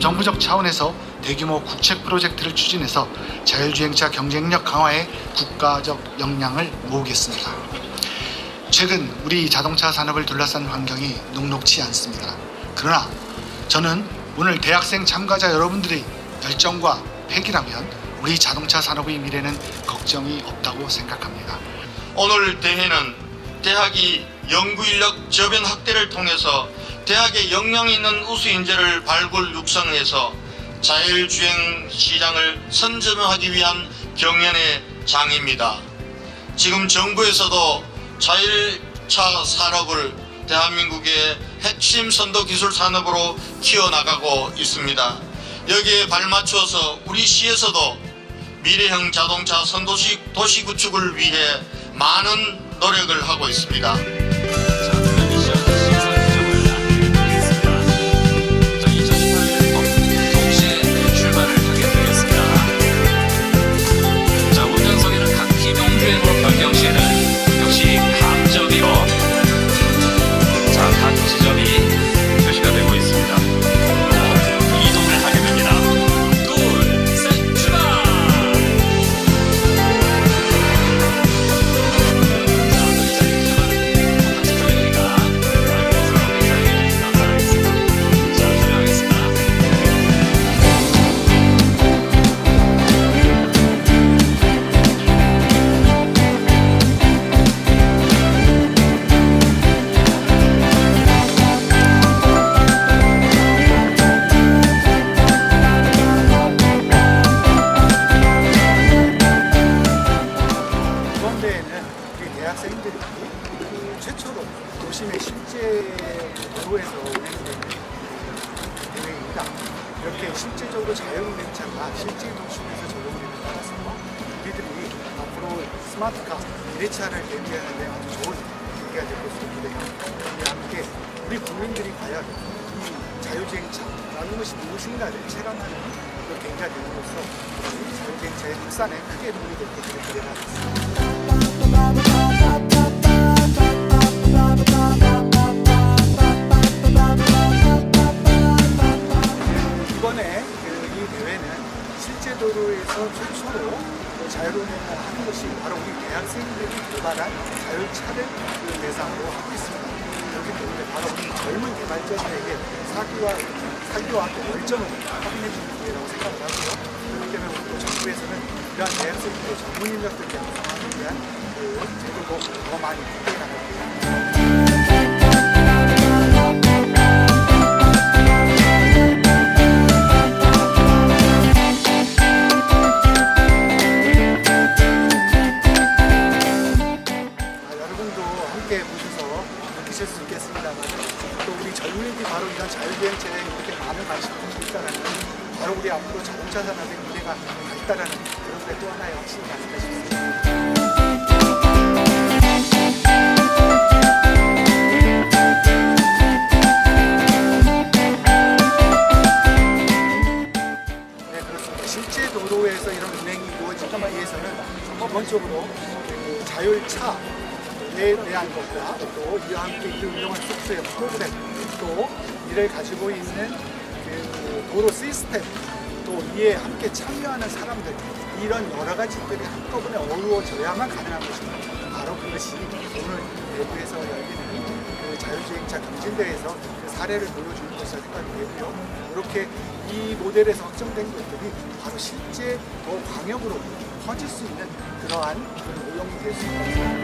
정부적 차원에서 대규모 국책 프로젝트를 추진해서 자율주행차 경쟁력 강화에 국가적 역량을 모으겠습니다. 최근 우리 자동차 산업을 둘러싼 환경이 녹록치 않습니다. 그러나 저는 오늘 대학생 참가자 여러분들의 열정과 패기라면 우리 자동차 산업의 미래는 걱정이 없다고 생각합니다. 오늘 대회는 대학이 연구 인력 저변 확대를 통해서 대학의 역량 있는 우수 인재를 발굴 육성해서 자율주행 시장을 선점하기 위한 경연의 장입니다. 지금 정부에서도 자율차 산업을 대한민국의 핵심 선도 기술 산업으로 키워나가고 있습니다. 여기에 발맞추어서 우리 시에서도 미래형 자동차 선도시 도시 구축을 위해 많은 노력을 하고 있습니다. 이번 대회는 우리 대학생들이 그 최초로 도심의 실제 도로에서 운행되는 대회입니다. 이렇게 실제적으로 자율운행차가 실제 도심에서 적용되는 따라서 우리들이 앞으로 스마트카, 미래차를 대비하는 데 아주 좋은 계기가 될 것으로 기대합니다. 함께 우리 국민들이 과연 이 자율주행차라는 것이 무엇인가를 체감하는 그 계기가 되는로써 우리 자율주행차의 확산에 크게 도움이 될 것으로 기대하겠습니다. 이번에 그 이 대회는 실제 도로에서 최초로 그 자율운행을 하는 것이 바로 우리 대학생들이 개발한 자율차를 그 대상으로 하고 있습니다. 그렇기 때문에 바로 우리 젊은 개발자들에게 사기와 사기와 또 열정을 확인해 주는 기회라고 생각을 하고요. 그렇기 때문에 우리 또 정부에서는 이러한 대학생들의 전문 인력들 양성하기 위한 그 제도도 더 많이 확대해 계획입니다. 함께 보셔서 느끼실 수 있겠습니다만 또 우리 젊은이들이 바로 이런 자율주행차에 이렇게 많은 관심을 갖고 있다는 바로 우리 앞으로 자동차 산업의 미래가 있다는 그런 게또 하나의 확신이 아닐까 이루어지기 위해서는 기본적으로 에 대한 것과 또 이와 함께 이 운영할 속도의 프로그램 또 이를 가지고 있는 그 도로 시스템 또 이에 함께 참여하는 사람들 이런 여러 가지들이 한꺼번에 어우러져야만 가능한 것입니다. 바로 그것이 오늘 대구에서 열리는 그 자율주행차 경진대회에서 그 사례를 보여주는 것이라 생각이 되고요. 이렇게 이 모델에서 확정된 것들이 바로 실제 더 광역으로 퍼질 수 있는 그러한 그 오용이 될수 생각합니다.